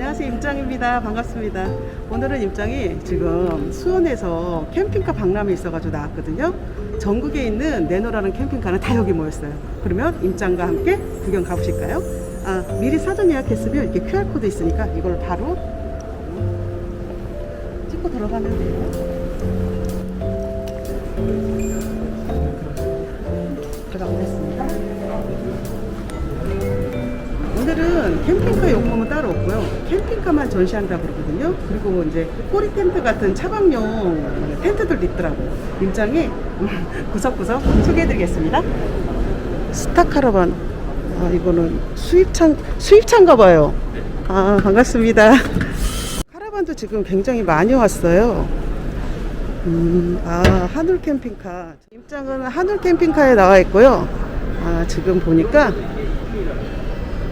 안녕하세요 임장입니다. 반갑습니다. 오늘은 임장이 지금 수원에서 캠핑카 박람회 있어가지고 나왔거든요. 전국에 있는 내노라는 캠핑카는 다 여기 모였어요. 그러면 임장과 함께 구경 가보실까요? 아 미리 사전 예약했으면 이렇게 QR코드 있으니까 이걸 바로 찍고 들어가면 돼요 오늘은 캠핑카 용품은 따로 없고요. 캠핑카만 전시한다고 그러거든요. 그리고 이제 꼬리 텐트 같은 차박용 텐트들도 있더라고요. 임장에 구석구석 소개해드리겠습니다. 스타 카라반. 아, 이거는 수입차, 수입차인가 봐요. 아, 반갑습니다. 카라반도 지금 굉장히 많이 왔어요. 음, 아, 한울 캠핑카. 임장은 한울 캠핑카에 나와 있고요. 아, 지금 보니까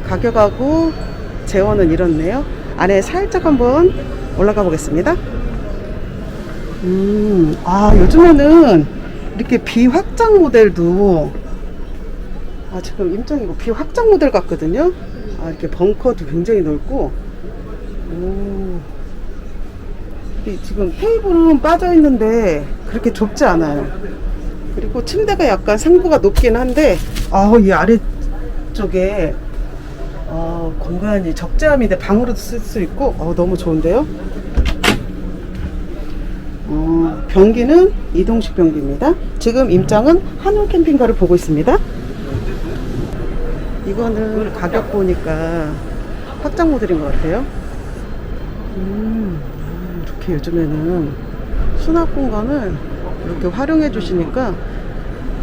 가격하고 재원은 이렇네요. 안에 살짝 한번 올라가 보겠습니다. 음, 아, 요즘에는 이렇게 비확장 모델도 아, 지금 임장이고 비확장 모델 같거든요. 아, 이렇게 벙커도 굉장히 넓고 오. 이 지금 테이블은 빠져 있는데 그렇게 좁지 않아요. 그리고 침대가 약간 상부가 높긴 한데 아, 이 아래쪽에 어, 공간이 적재함인데 방으로도 쓸 수 있고 어, 너무 좋은데요? 어, 변기는 이동식 변기입니다. 지금 임장은 한울 캠핑카를 보고 있습니다. 이거는 가격 보니까 확장 모델인 것 같아요. 음, 이렇게 요즘에는 수납 공간을 이렇게 활용해 주시니까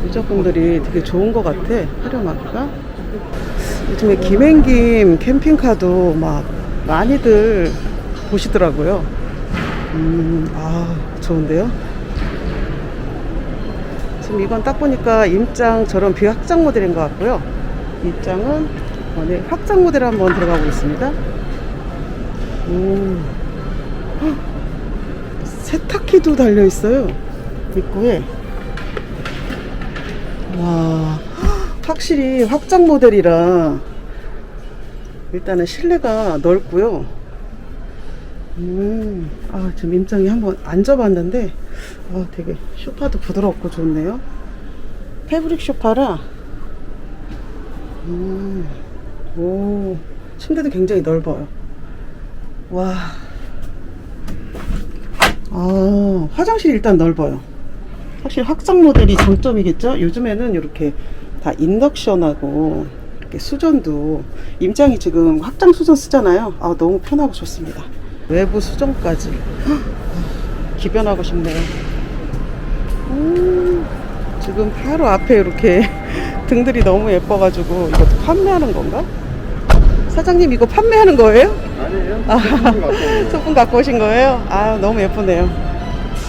유저분들이 되게 좋은 것 같아 활용하기가. 요즘에 김행김 캠핑카도 막 많이들 보시더라고요. 음, 아, 좋은데요? 지금 이건 딱 보니까 임장 저런 비확장 모델인 것 같고요. 입장은 어, 네, 확장 모델 한번 들어가 보겠습니다. 오, 헉, 세탁기도 달려 있어요. 입구에. 와, 확실히 확장 모델이라 일단은 실내가 넓고요. 음, 아, 지금 임장이 한번 앉아봤는데, 아, 되게 소파도 부드럽고 좋네요. 패브릭 소파라, 음, 오, 침대도 굉장히 넓어요. 와, 아, 화장실이 일단 넓어요. 확실히 확장 모델이 장점이겠죠? 요즘에는 이렇게 다 인덕션하고 이렇게 수전도 임장이 지금 확장 수전 쓰잖아요. 아 너무 편하고 좋습니다. 외부 수전까지 헉, 기변하고 싶네요. 음, 지금 바로 앞에 이렇게 등들이 너무 예뻐가지고 이것도 판매하는 건가? 사장님 이거 판매하는 거예요? 아니에요. 소품 갖고 오신 거예요? 아 너무 예쁘네요.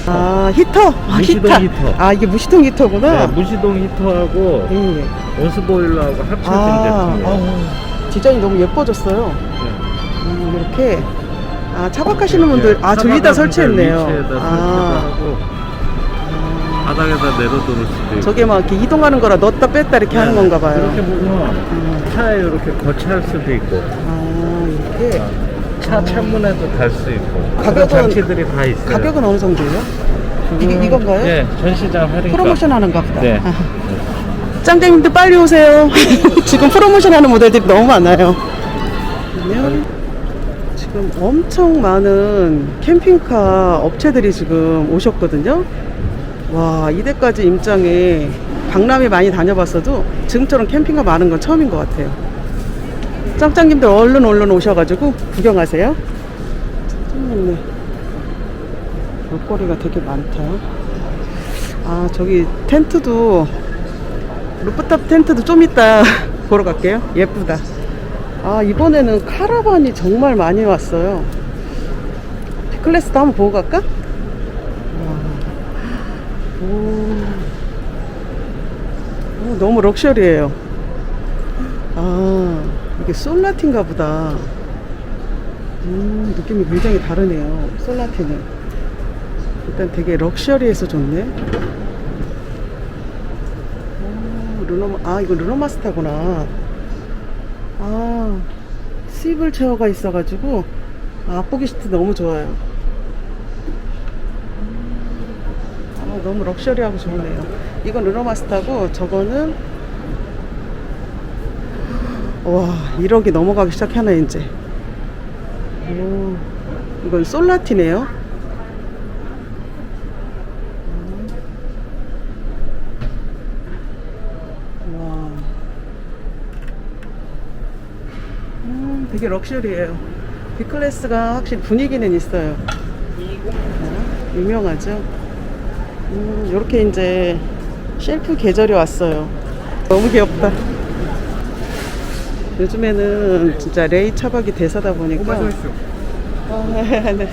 아 히터. 아, 무시동 히터. 아 이게 무시동 히터구나. 네, 무시동 히터하고 예, 예. 온수보일러하고 합쳐진 아, 제품이에요. 어, 디자인이 너무 예뻐졌어요. 네. 음, 이렇게 아 차박하시는 분들 아 저기다 설치했네요. 위치에다 아, 설치하고 바닥에다 내려놓을 수도 있고. 저게 막 이렇게 이동하는 거라 넣었다 뺐다 이렇게 하는 네, 건가 봐요. 이렇게 보면 차에 이렇게 거치할 수도 있고 아 이렇게 차 창문에도 달 수 있고 가격은- 그런 장치들이 다 있어요. 가격은 어느 정도예요? 이게 지금- 이건가요? 네, 전시장 할인가. 프로모션 하는가 보다. 네. 아. 짱짱님들 빨리 오세요. 지금 프로모션 하는 모델들이 너무 많아요. 그러면 지금 엄청 많은 캠핑카 업체들이 지금 오셨거든요. 와, 이때까지 임장에 박람회 많이 다녀봤어도 지금처럼 캠핑카 많은 건 처음인 것 같아요. 짱짱님들 얼른 얼른 오셔가지고 구경하세요. 짱 많네. 볼거리가 되게 많다. 아, 저기 텐트도 루프탑 텐트도 좀 이따 보러 갈게요. 예쁘다. 아, 이번에는 카라반이 정말 많이 왔어요. 피클래스도 한번 보고 갈까? 와. 오. 오, 너무 럭셔리해요. 아, 이게 솔라틴가 보다. 음, 느낌이 굉장히 다르네요. 솔라틴은. 일단 되게 럭셔리해서 좋네. 오, 르노, 아, 이거 르노마스타구나. 아, 스위블 체어가 있어가지고 아, 앞보기 시트 너무 좋아요. 아, 너무 럭셔리하고 좋네요. 이건 르노마스터고 저거는 와 1억이 넘어가기 시작하네 이제. 오, 이건 솔라티네요. 와. 음, 되게 럭셔리해요. B클래스가 확실히 분위기는 있어요. 어, 유명하죠. 음, 이렇게 이제 쉘프 계절이 왔어요. 너무 귀엽다. 요즘에는 진짜 레이 차박이 대사다 보니까 아, 네.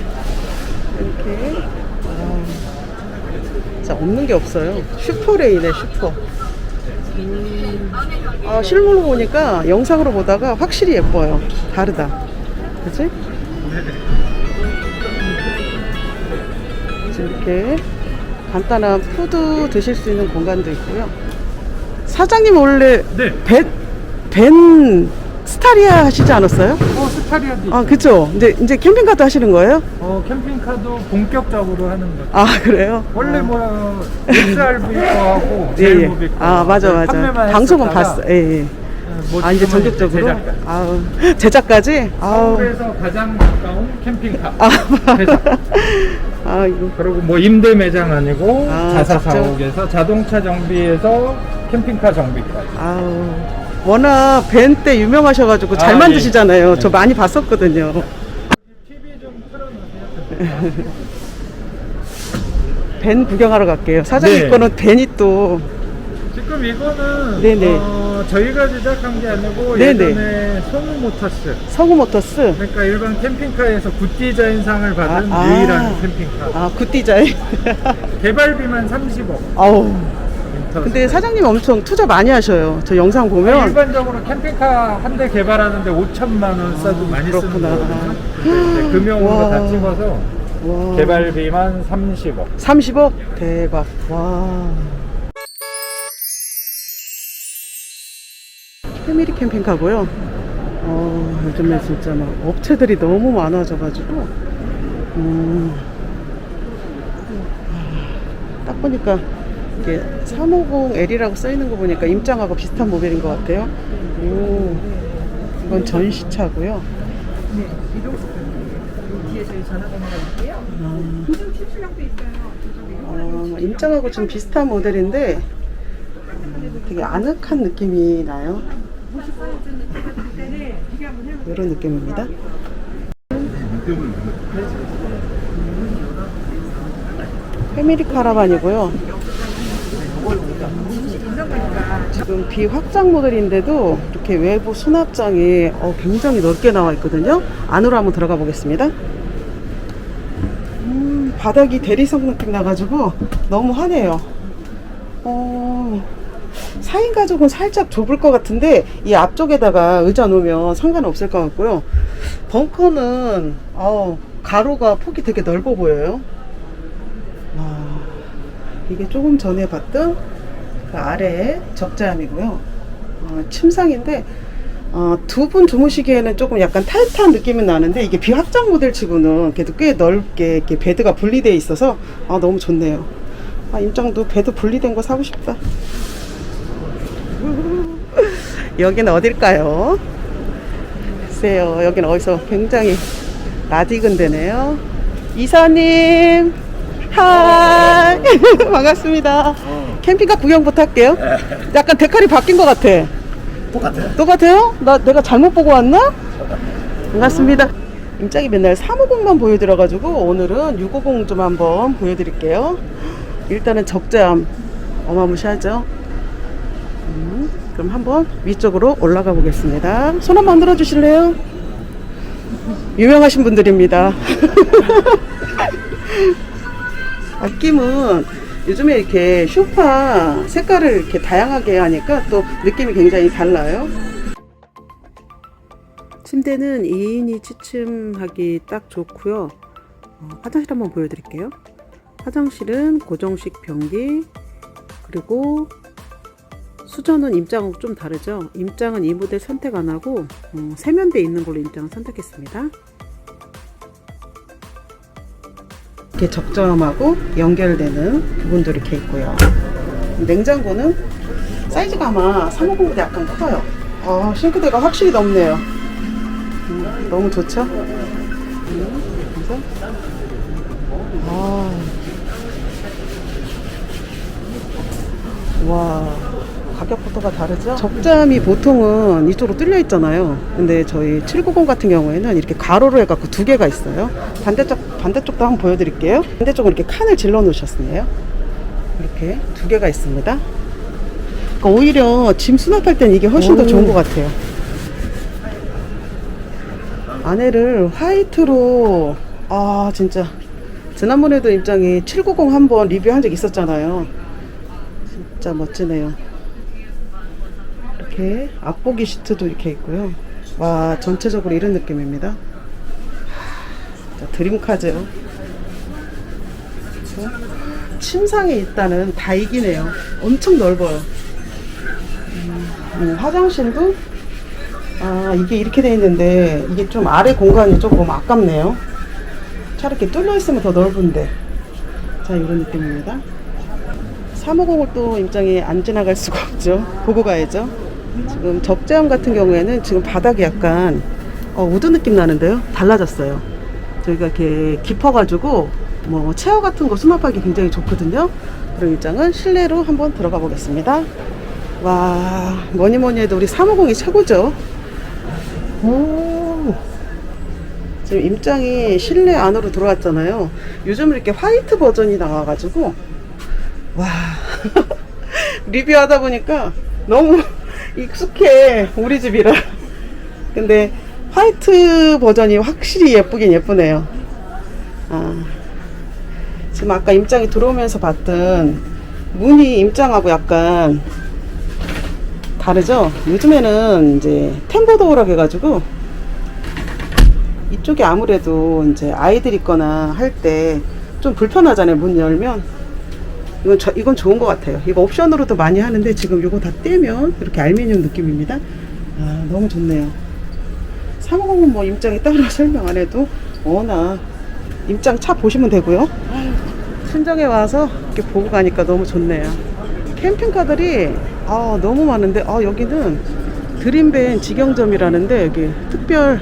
이렇게 아, 진짜 없는 게 없어요. 슈퍼레이네 슈퍼. 음, 아, 실물로 보니까 영상으로 보다가 확실히 예뻐요. 다르다. 그치? 이렇게 간단한 푸드 드실 수 있는 공간도 있고요. 사장님 원래 네. 벤, 벤 스타리아 하시지 않았어요? 어, 스타리아도 아, 그쵸. 이제, 이제 캠핑카도 하시는 거예요? 어, 캠핑카도 본격적으로 하는 거죠. 아, 그래요? 원래 아. 뭐 XRV 거하고 예, 예. 제일모비 거 아, 맞아, 맞아. 판매만 방송은 했었다가, 봤어. 예, 예. 뭐 아, 이제 지금은 전격적으로? 제작가. 아우, 제작까지? 아우. 서울에서 가장 가까운 캠핑카 아, 제작. 아, 이거. 그리고 뭐 임대 매장 아니고 아, 자사 직접? 사옥에서 자동차 정비에서 캠핑카 정비까지. 아우. 워낙 벤때 유명하셔가지고 잘 아, 만드시잖아요. 예. 저 많이 봤었거든요. TV 좀 틀어놓으세요. 벤 구경하러 갈게요. 사장님 네. 거는 벤이 또. 지금 이거는 네네. 어, 저희가 제작한 게 아니고 네네. 예전에 소무 모터스 성우 모터스. 그러니까 일반 캠핑카에서 굿 디자인상을 받은 아, 아. 유일한 캠핑카 아, 굿디자인. 개발비만 30억 아우. 근데 사장님 엄청 투자 많이 하셔요. 저 영상 보면. 일반적으로 캠핑카 한 대 개발하는데 5천만 원 써도 많이 쓰는 그렇구나. 거거든요 근데 이제 금형으로 와. 다 찍어서 와. 개발비만 30억 30억? 대박. 와. 패밀리 캠핑카고요. 어, 요즘에 진짜 막 업체들이 너무 많아져가지고, 음, 아, 딱 보니까 이게 350L이라고 써있는 거 보니까 임장하고 비슷한 모델인 것 같아요. 오, 이건 전시차고요. 어, 임장하고 좀 비슷한 모델인데 음, 되게 아늑한 느낌이 나요. 이런 느낌입니다. 패밀리 카라반이고요. 지금 비확장 모델인데도 이렇게 외부 수납장이 어, 굉장히 넓게 나와 있거든요. 안으로 한번 들어가 보겠습니다. 음, 바닥이 대리석 느낌 나가지고 너무 환해요. 어, 4인 가족은 살짝 좁을 것 같은데 이 앞쪽에다가 의자 놓으면 상관없을 것 같고요. 벙커는 어, 가로가 폭이 되게 넓어 보여요. 와, 이게 조금 전에 봤던 그 아래 적재함이고요. 어, 침상인데 어, 두 분 주무시기에는 조금 약간 타이트한 느낌은 나는데 이게 비확장 모델치고는 그래도 꽤 넓게 이렇게 베드가 분리되어 있어서 아, 너무 좋네요. 아, 임장도 베드 분리된 거 사고 싶다. 여기는 어딜까요? 글쎄요, 여기는 어디서 굉장히 낯익은 데네요. 이사님, 하이, 반갑습니다. 캠핑카 구경부터 할게요. 약간 데칼이 바뀐 것 같아. 똑같아요. 똑같아요? 나 내가 잘못 보고 왔나? 반갑습니다. 임짝이 맨날 350만 보여드려가지고 오늘은 650 좀 한번 보여드릴게요. 일단은 적재함 어마무시하죠. 음, 그럼 한번 위쪽으로 올라가 보겠습니다. 손 한번 흔들어 주실래요? 유명하신 분들입니다. 아낌은 요즘에 이렇게 쇼파 색깔을 이렇게 다양하게 하니까 또 느낌이 굉장히 달라요. 침대는 2인이 취침하기 딱 좋고요. 어, 화장실 한번 보여드릴게요. 화장실은 고정식 변기 그리고 수전은 임장하고 좀 다르죠. 임장은 이 모델 선택 안 하고 어, 세면대 있는 걸로 임장을 선택했습니다. 이렇게 적점하고 연결되는 부분도 이렇게 있고요. 냉장고는 사이즈가 아마 350보다 약간 커요. 아, 싱크대가 확실히 넓네요. 음, 너무 좋죠? 음. 가격부터가 다르죠? 적잠이 보통은 이쪽으로 뚫려 있잖아요. 근데 저희 790 같은 경우에는 이렇게 가로로 해갖고 두 개가 있어요. 반대쪽, 반대쪽도 한번 보여드릴게요. 반대쪽은 이렇게 칸을 질러 놓으셨네요. 이렇게 두 개가 있습니다. 그러니까 오히려 짐 수납할 땐 이게 훨씬 더 좋은 것 같아요. 안에를 화이트로 아 진짜 지난번에도 입장에 790 한번 리뷰한 적 있었잖아요. 진짜 멋지네요. 이렇게 앞보기 시트도 이렇게 있고요. 와 전체적으로 이런 느낌입니다. 드림카죠. 그렇죠? 침상에 있다는 다 이기네요. 엄청 넓어요. 음, 음, 화장실도 아 이게 이렇게 돼 있는데 이게 좀 아래 공간이 조금 아깝네요. 차라리 뚫려 있으면 더 넓은데. 자 이런 느낌입니다. 350을 또 입장에 안 지나갈 수가 없죠. 보고 가야죠. 지금 적재함 같은 경우에는 지금 바닥이 약간 어, 우드 느낌 나는데요. 달라졌어요. 저희가 이렇게 깊어가지고 뭐 체어 같은 거 수납하기 굉장히 좋거든요. 그런 입장은 실내로 한번 들어가 보겠습니다. 와 뭐니 뭐니 해도 우리 350이 최고죠. 오. 지금 임장이 실내 안으로 들어왔잖아요. 요즘 이렇게 화이트 버전이 나와가지고 와 리뷰하다 보니까 너무 익숙해 우리 집이라. 근데 화이트 버전이 확실히 예쁘긴 예쁘네요. 아 지금 아까 임장이 들어오면서 봤던 문이 임장하고 약간 다르죠? 요즘에는 이제 템버도어라고 해가지고 이쪽이 아무래도 이제 아이들 있거나 할 때 좀 불편하잖아요. 문 열면. 이건, 저, 이건 좋은 것 같아요. 이거 옵션으로도 많이 하는데 지금 이거 다 떼면 이렇게 알루미늄 느낌입니다. 아, 너무 좋네요. 350은 뭐 임장이 따로 설명 안 해도 워낙 임장 차 보시면 되고요. 친정에 와서 이렇게 보고 가니까 너무 좋네요. 캠핑카들이 아, 너무 많은데 아, 여기는 드림밴 직영점이라는데 여기 특별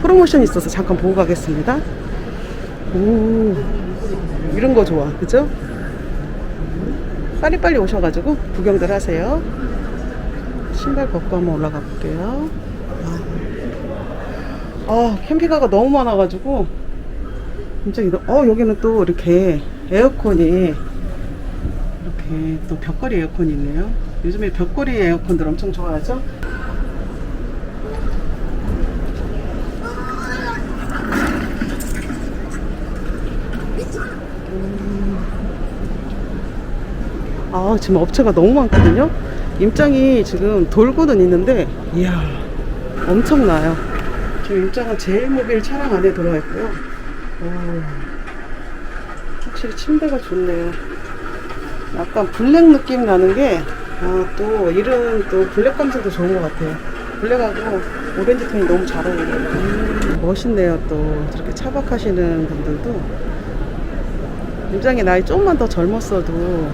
프로모션이 있어서 잠깐 보고 가겠습니다. 오, 이런 거 좋아. 그죠? 빨리빨리 오셔가지고 구경들 하세요. 신발 벗고 한번 올라가 볼게요. 아, 캠핑카가 너무 많아가지고 굉장히 너- 어 여기는 또 이렇게 에어컨이 이렇게 또 벽걸이 에어컨이 있네요. 요즘에 벽걸이 에어컨들 엄청 좋아하죠? 아 지금 업체가 너무 많거든요. 임장이 지금 돌고는 있는데 이야 엄청나요. 지금 임장은 제일 모빌 차량 안에 들어와 있고요. 오, 확실히 침대가 좋네요. 약간 블랙 느낌 나는 게, 아, 또, 이런 또 블랙 감성도 좋은 것 같아요. 블랙하고 오렌지 톤이 너무 잘 어울려요. 음, 멋있네요, 또. 저렇게 차박하시는 분들도. 굉장히 나이 조금만 더 젊었어도,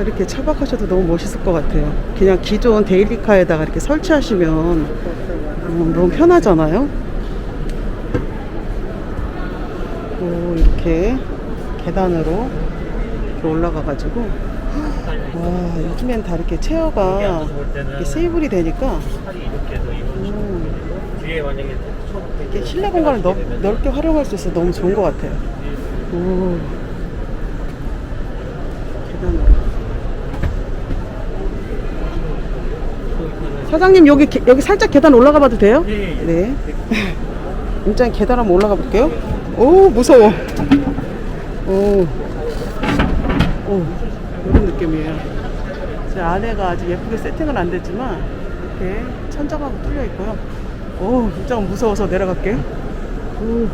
아, 이렇게 차박하셔도 너무 멋있을 것 같아요. 그냥 기존 데일리카에다가 이렇게 설치하시면 음, 너무 편하잖아요. 오, 이렇게 계단으로 이렇게 올라가가지고 와 요즘엔 다 이렇게 체어가 이렇게 세이블이 되니까 음, 이렇게 실내 공간을 넓, 넓게 활용할 수 있어서 너무 좋은 것 같아요. 오, 계단으로. 사장님 여기 게- 여기 살짝 계단 올라가 봐도 돼요? 예, 예. 네. 일단 계단 한번 올라가 볼게요. 오 무서워. 오. 오 이런 느낌이에요. 제 아내가 아직 예쁘게 세팅은 안 됐지만 이렇게 천장하고 뚫려 있고요. 오 진짜 무서워서 내려갈게. 오.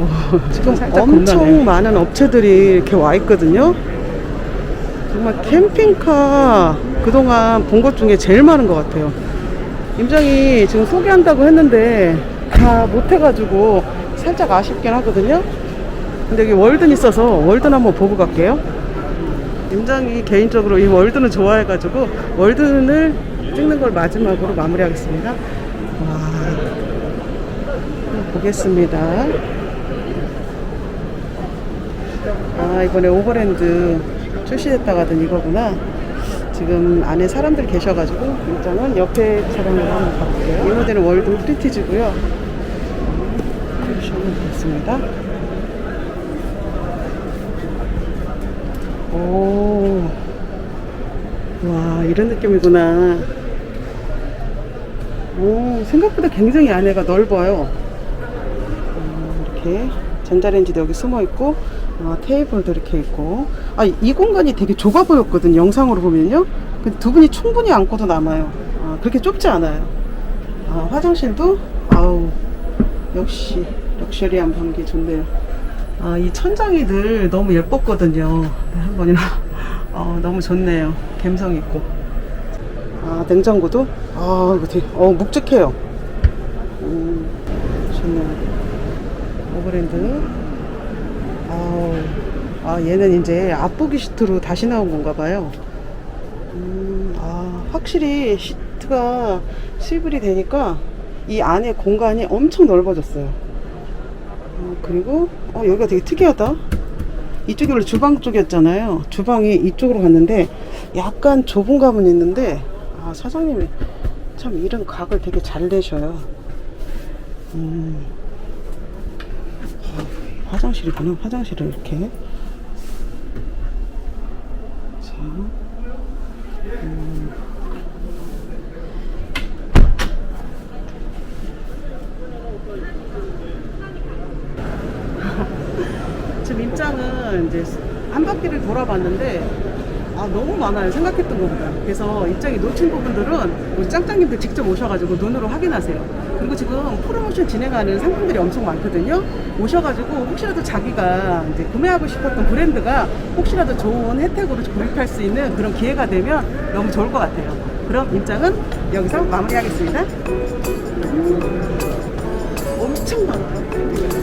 오, 지금 엄청 많은 업체들이 이렇게 와 있거든요. 정말 캠핑카 그동안 본 것 중에 제일 많은 것 같아요. 임장이 지금 소개한다고 했는데 다 못해가지고 살짝 아쉽긴 하거든요. 근데 여기 월든 있어서 월든 한번 보고 갈게요. 임장이 개인적으로 이 월든을 좋아해가지고 월든을 찍는 걸 마지막으로 마무리하겠습니다. 와, 보겠습니다. 아 이번에 오버랜드 출시됐다가던 이거구나. 지금 안에 사람들 계셔가지고 일단은 옆에 차량으로 한번 가볼게요. 이 모델은 월드 프리티지고요. 출시하면 되겠습니다. 오, 와 이런 느낌이구나. 오, 생각보다 굉장히 안에가 넓어요. 음, 이렇게 전자레인지도 여기 숨어 있고 아, 테이블도 이렇게 있고 아 이 공간이 되게 좁아 보였거든 영상으로 보면요. 근데 두 분이 충분히 앉고도 남아요. 아, 그렇게 좁지 않아요. 아, 화장실도 아우 역시 럭셔리한 방기 좋네요. 아, 이 천장이 늘 너무 예뻤거든요. 네, 한 번이나. 어, 너무 좋네요. 감성 있고. 아 냉장고도? 아 이거 되게 어 묵직해요. 음 좋네요. 오버랜드. 아우, 아 얘는 이제 앞보기 시트로 다시 나온 건가 봐요 음, 아 확실히 시트가 수입이 되니까 이 안에 공간이 엄청 넓어졌어요 어, 그리고 어, 여기가 되게 특이하다 이쪽이 원래 주방 쪽이었잖아요 주방이 이쪽으로 갔는데 약간 좁은 감은 있는데 아 사장님이 참 이런 각을 되게 잘 내셔요 음. 화장실이구나. 화장실을 이렇게. 자. 음. 지금 입장은 이제 한 바퀴를 돌아봤는데 아 너무 많아요. 생각했던 것보다. 그래서 입장이 놓친 부분들은 우리 짱짱님들 직접 오셔가지고 눈으로 확인하세요. 그리고 지금 프로모션 진행하는 상품들이 엄청 많거든요. 오셔가지고 혹시라도 자기가 이제 구매하고 싶었던 브랜드가 혹시라도 좋은 혜택으로 구입할 수 있는 그런 기회가 되면 너무 좋을 것 같아요. 그럼 입장은 여기서 마무리하겠습니다. 엄청 많아요